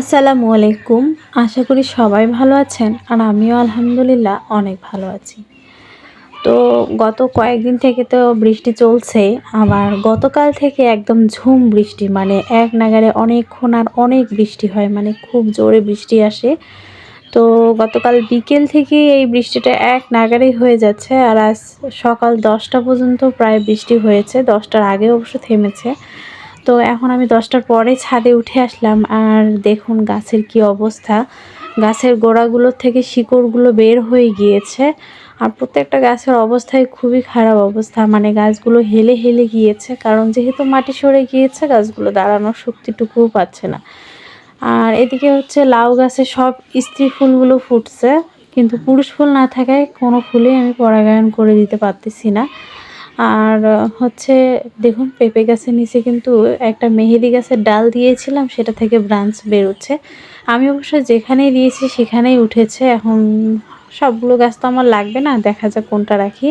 আসসালামু আলাইকুম। আশা করি সবাই ভালো আছেন আর আমিও আলহামদুলিল্লাহ অনেক ভালো আছি। তো গত কয়েকদিন থেকে তো বৃষ্টি চলছে, আবার গতকাল থেকে একদম ঝুম বৃষ্টি মানে এক নাগারে অনেকক্ষণ আর অনেক বৃষ্টি হয় মানে খুব জোরে বৃষ্টি আসে। তো গতকাল বিকেল থেকে এই বৃষ্টিটা এক নাগারেই হয়ে যাচ্ছে, আর আজ সকাল দশটা পর্যন্ত প্রায় বৃষ্টি হয়েছে, দশটার আগে অবশ্য থেমেছে। তো এখন আমি দশটার পরে ছাদে উঠে আসলাম আর দেখুন গাছের কি অবস্থা। গাছের গোড়াগুলোর থেকে শিকড়গুলো বের হয়ে গিয়েছে আর প্রত্যেকটা গাছের অবস্থায় খুবই খারাপ অবস্থা। মানে গাছগুলো হেলে হেলে গিয়েছে, কারণ যেহেতু মাটি সরে গিয়েছে, গাছগুলো দাঁড়ানোর শক্তিটুকুও পাচ্ছে না। আর এদিকে হচ্ছে লাউ গাছে সব স্ত্রী ফুলগুলো ফুটছে, কিন্তু পুরুষ ফুল না থাকায় কোনো ফুলেই আমি পরাগায়ন করে দিতে পারতেছি না। আর হচ্ছে দেখুন, পেঁপে গাছের নিচে কিন্তু একটা মেহেদি গাছের ডাল দিয়েছিলাম, সেটা থেকে ব্রাঞ্চ বেরোচ্ছে। আমি অবশ্য যেখানেই দিয়েছি সেখানেই উঠেছে। এখন সবগুলো গাছ তো আমার লাগবে না, দেখা যাক কোনটা রাখি।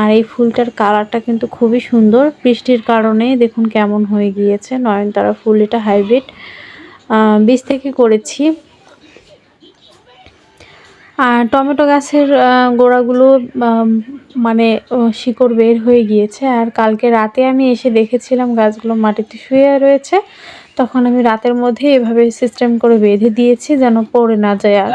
আর এই ফুলটার কালারটা কিন্তু খুবই সুন্দর। বৃষ্টির কারণে দেখুন কেমন হয়ে গিয়েছে। নয়নতারা ফুল, এটা হাইব্রিড। বীজ থেকে করেছি। আর টমেটো গাছের গোড়াগুলো মানে শিকড় বের হয়ে গিয়েছে। আর কালকে রাতে আমি এসে দেখেছিলাম গাছগুলো মাটিতে শুয়ে রয়েছে। তখন আমি রাতের মধ্যে এভাবে সিস্টেম করে বেঁধে দিয়েছি যেন পড়ে না যায় আর।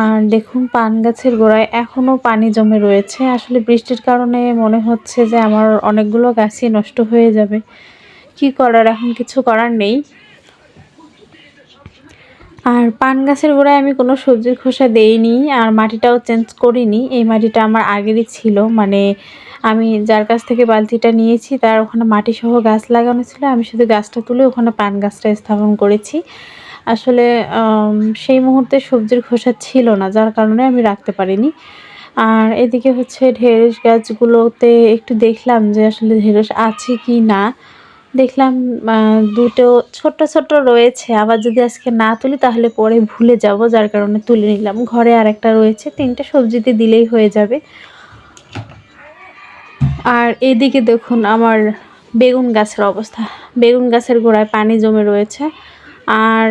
আর দেখুন, পান গাছের গোড়ায় এখনও পানি জমে রয়েছে। আসলে বৃষ্টির কারণে মনে হচ্ছে যে আমার অনেকগুলো গাছই নষ্ট হয়ে যাবে। কি করার? এখন কিছু করার নেই। আর পান গাছের গোড়ায় আমি কোনো সবজির খোসা দেইনি আর মাটিটাও চেঞ্জ করিনি। এই মাটিটা আমার আগেরই ছিল। মানে আমি যার কাছ থেকে বালতিটা নিয়েছি, তার ওখানে মাটি সহ গাছ লাগানো ছিল। আমি শুধু গাছটা তুলে ওখানে পান গাছটা স্থাপন করেছি। আসলে সেই মুহূর্তে সবজির খোসা ছিল না, যার কারণে আমি রাখতে পারিনি। আর এদিকে হচ্ছে ঢেঁড়স গাছগুলোতে একটু দেখলাম যে আসলে ঢেঁড়স আছে কি না। দেখলাম দুটো ছোট্ট ছোট্ট রয়েছে। আবার যদি আজকে না তুলি, তাহলে পরে ভুলে যাব, যার কারণে তুলে নিলাম। ঘরে আর একটা রয়েছে, তিনটে সবজিতে দিলেই হয়ে যাবে। আর এদিকে দেখুন আমার বেগুন গাছের অবস্থা। বেগুন গাছের গোড়ায় পানি জমে রয়েছে। আর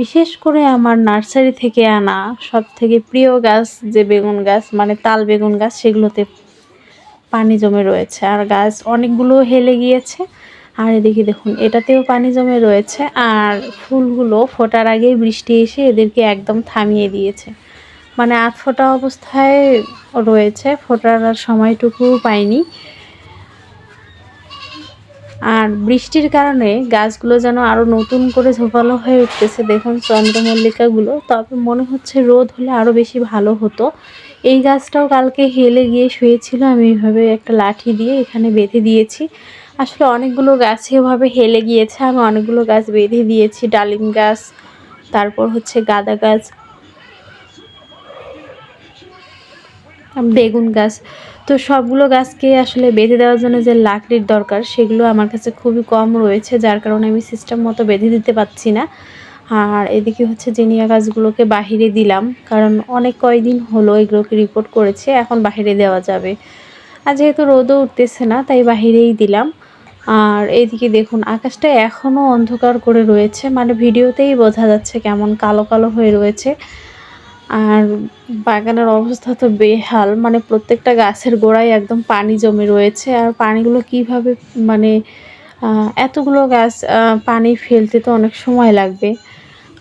বিশেষ করে আমার নার্সারি থেকে আনা সব থেকে প্রিয় গাছ যে বেগুন গাছ মানে তাল বেগুন গাছ, সেগুলোতে পানি জমে রয়েছে। আর গাছ অনেকগুলো হেলে গিয়েছে। আর এদিকে দেখুন, এটাতেও পানি জমে রয়েছে আর ফুলগুলো ফোটার আগেই বৃষ্টি এসে এদেরকে একদম থামিয়ে দিয়েছে। মানে আধ ফোটা অবস্থায় রয়েছে, ফোটার আর সময়টুকু পাইনি। আর বৃষ্টির কারণে গাছগুলো যেন আরও নতুন করে ঝোপালো হয়ে উঠতেছে, দেখুন চন্দ্রমল্লিকাগুলো। তবে মনে হচ্ছে রোদ হলে আরও বেশি ভালো হতো। এই গাছটাও কালকে হেলে গিয়ে শুয়েছিল, আমি এইভাবে একটা লাঠি দিয়ে এখানে বেঁধে দিয়েছি। আসলে অনেকগুলো গাছ এভাবে হেলে গিয়েছে, আমি অনেকগুলো গাছ বেঁধে দিয়েছি, ডালিম গাছ, তারপর হচ্ছে গাঁদা গাছ, বেগুন গাছ। তো সবগুলো গাছকে আসলে বেঁধে দেওয়ার জন্য যে লাকড়ির দরকার, সেগুলো আমার কাছে খুবই কম রয়েছে, যার কারণে আমি সিস্টেম মতো বেঁধে দিতে পারছি না। আর এদিকে হচ্ছে জিনিয়া গাছগুলোকে বাহিরে দিলাম, কারণ অনেক কয়দিন হলো এগুলোকে রিপোর্ট করেছে, এখন বাহিরে দেওয়া যাবে। আর যেহেতু রোদও উঠতেছে না, তাই বাহিরেই দিলাম। আর এইদিকে দেখুন, আকাশটা এখনও অন্ধকার করে রয়েছে মানে ভিডিওতেই বোঝা যাচ্ছে কেমন কালো কালো হয়ে রয়েছে। আর বাগানের অবস্থা তো বেহাল মানে প্রত্যেকটা গাছের গোড়ায় একদম পানি জমে রয়েছে। আর পানিগুলো কীভাবে মানে এতগুলো গাছ পানি ফেলতে তো অনেক সময় লাগবে।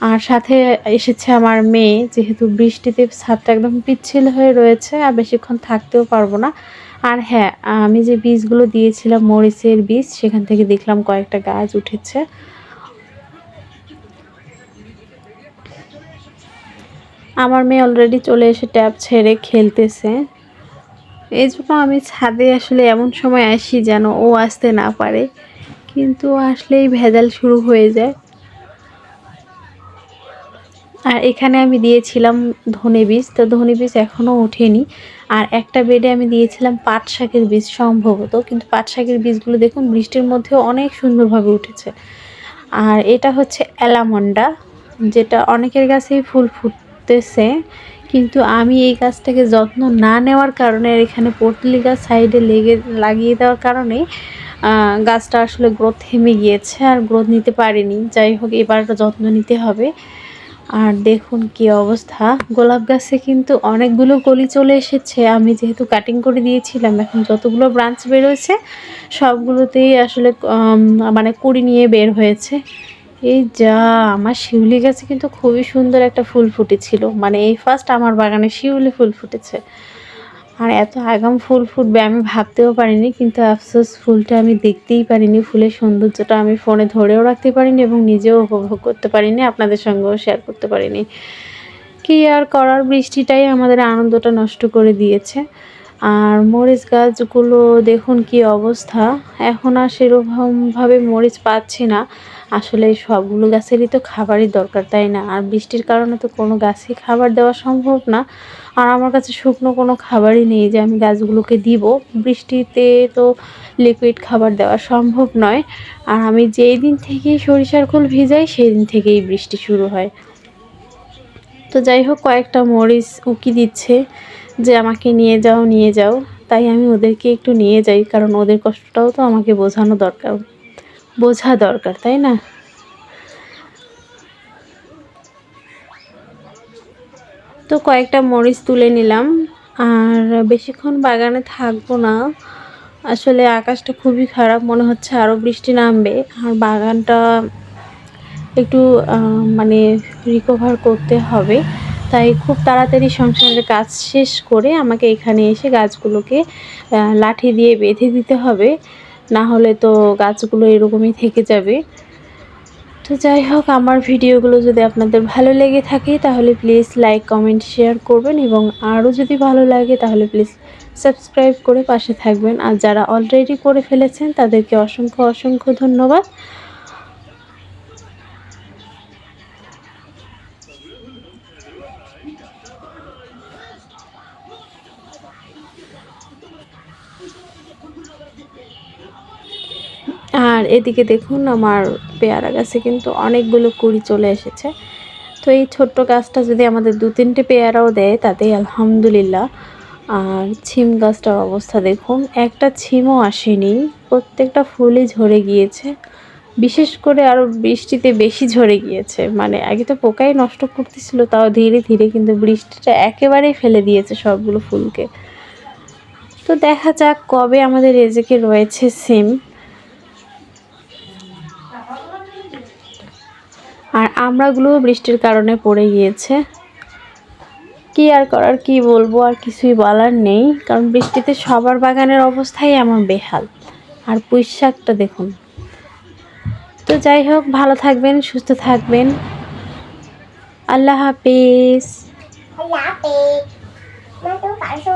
আর সাথে এসেছে আমার মেয়ে, যেহেতু বৃষ্টিতে ছাদটা একদম পিচ্ছিল হয়ে রয়েছে, আর বেশিক্ষণ থাকতেও পারব না। আর হ্যাঁ আমি যে বীজগুলো দিয়েছিলাম, মরিচের বীজ, সেখান থেকে দেখলাম কয়েকটা গাছ উঠেছে। আমার মেয়ে অলরেডি চলে এসে ট্যাব ছেড়ে খেলতেছে। এই জন্য আমি ছাদে আসলে এমন সময় আসি যেন ও আসতে না পারে। কিন্তু আসলেই ভেজাল শুরু হয়ে যায়। আর এখানে আমি দিয়েছিলাম ধনে বীজ, তো ধনে বীজ এখনও ওঠেনি। আর একটা বেডে আমি দিয়েছিলাম পাট শাকের বীজ সম্ভবত, কিন্তু পাট শাকের বীজগুলো দেখুন বৃষ্টির মধ্যেও অনেক সুন্দরভাবে উঠেছে। আর এটা হচ্ছে অ্যালামন্ডা, যেটা অনেকের কাছেই ফুল ফুটতেছে, কিন্তু আমি এই গাছটাকে যত্ন না নেওয়ার কারণে এখানে পটলি গাছ সাইডে লেগে, লাগিয়ে দেওয়ার কারণে গাছটা আসলে গ্রোথ থেমে গিয়েছে আর গ্রোথ নিতে পারিনি। যাই হোক, এবার যত্ন নিতে হবে। আর দেখুন কি অবস্থা। গোলাপ গাছে কিন্তু অনেকগুলো কলি চলে এসেছে। আমি যেহেতু কাটিং করে দিয়েছিলাম, এখন যতগুলো ব্রাঞ্চ বেরোয়েছে, সবগুলোতেই আসলে মানে কুড়ি নিয়ে বের হয়েছে। এই যা, আমার শিউলি গাছে কিন্তু খুবই সুন্দর একটা ফুল ফুটেছিল। মানে এই ফার্স্ট আমার বাগানে শিউলি ফুল ফুটেছে। আর এত আগাম ফুল ফুটবে আমি ভাবতেও পারিনি, কিন্তু আফসোস ফুলটা আমি দেখতেই পারিনি, ফুলের সৌন্দর্যটা আমি ফোনে ধরেও রাখতে পারিনি এবং নিজেও উপভোগ করতে পারিনি, আপনাদের সঙ্গেও শেয়ার করতে পারিনি। কি আর করার, বৃষ্টিটাই আমাদের আনন্দটা নষ্ট করে দিয়েছে। আর মরিচ গাছগুলো দেখুন কি অবস্থা, এখন আর সেরকমভাবে মরিচ পাচ্ছি না। আসলে সবগুলো গাছেরই তো খাবারই দরকার, তাই না? আর বৃষ্টির কারণে তো কোনো গাছই খাবার দেওয়া সম্ভব না। আর আমার কাছে শুকনো কোনো খাবারই নেই যে আমি গাছগুলোকে দিব। বৃষ্টিতে তো লিকুইড খাবার দেওয়া সম্ভব নয়। আর আমি যেই দিন থেকেই সরিষার খোল ভিজাই, সেই দিন থেকেই বৃষ্টি শুরু হয়। তো যাই হোক, কয়েকটা মরিচ উকি দিচ্ছে যে আমাকে নিয়ে যাও নিয়ে যাও। তাই আমি ওদেরকে একটু নিয়ে যাই, কারণ ওদের কষ্টটাও তো আমাকে বোঝানো দরকার। বোঝা দরকার, তাই না? তো কয়েকটা মরিচ তুলে নিলাম, আর বেশিক্ষণ বাগানে থাকব না। আসলে আকাশটা খুবই খারাপ, মনে হচ্ছে আরও বৃষ্টি নামবে, আর বাগানটা একটু মানে রিকভার করতে হবে। তাই খুব তাড়াতাড়ি সংসারের কাজ শেষ করে আমাকে এখানে এসে গাছগুলোকে লাঠি দিয়ে বেঁধে দিতে হবে। না হলে তো গাছগুলো এরকমই থেকে যাবে। তো যাই হোক, আমার ভিডিওগুলো যদি আপনাদের ভালো লেগে থাকে, তাহলে প্লিজ লাইক কমেন্ট শেয়ার করবেন এবং আরও যদি ভালো লাগে, তাহলে প্লিজ সাবস্ক্রাইব করে পাশে থাকবেন। আর যারা অলরেডি করে ফেলেছেন, তাদেরকে অসংখ্য অসংখ্য ধন্যবাদ। আর এদিকে দেখুন আমার পেয়ারা গাছে কিন্তু অনেকগুলো কুড়ি চলে এসেছে। তো এই ছোট্ট গাছটা যদি আমাদের দু তিনটে পেয়ারাও দেয়, তাতেই আলহামদুলিল্লাহ। আর ছিম গাছটার অবস্থা দেখুন, একটা ছিমও আসেনি। প্রত্যেকটা ফুলই ঝরে গিয়েছে। বিশেষ করে আরও বৃষ্টিতে বেশি ঝরে গিয়েছে। মানে আগে তো পোকাই নষ্ট করতেছিল, তাও ধীরে ধীরে কিন্তু বৃষ্টিটা একেবারেই ফেলে দিয়েছে সবগুলো ফুলকে। তো দেখা যাক কবে আমাদের এজেকে রয়েছে সিম আর আমড়াগুলোও বৃষ্টির কারণে পড়ে গিয়েছে। কি আর করার, কি বলব? আর কিছুই বলার নেই। কারণ বৃষ্টিতে সবার বাগানের অবস্থাই এমন বেহাল। আর পুঁই শাকটা দেখুন। তো যাই হোক, ভালো থাকবেন, সুস্থ থাকবেন। আল্লাহ হাফিজ। tengo calzo.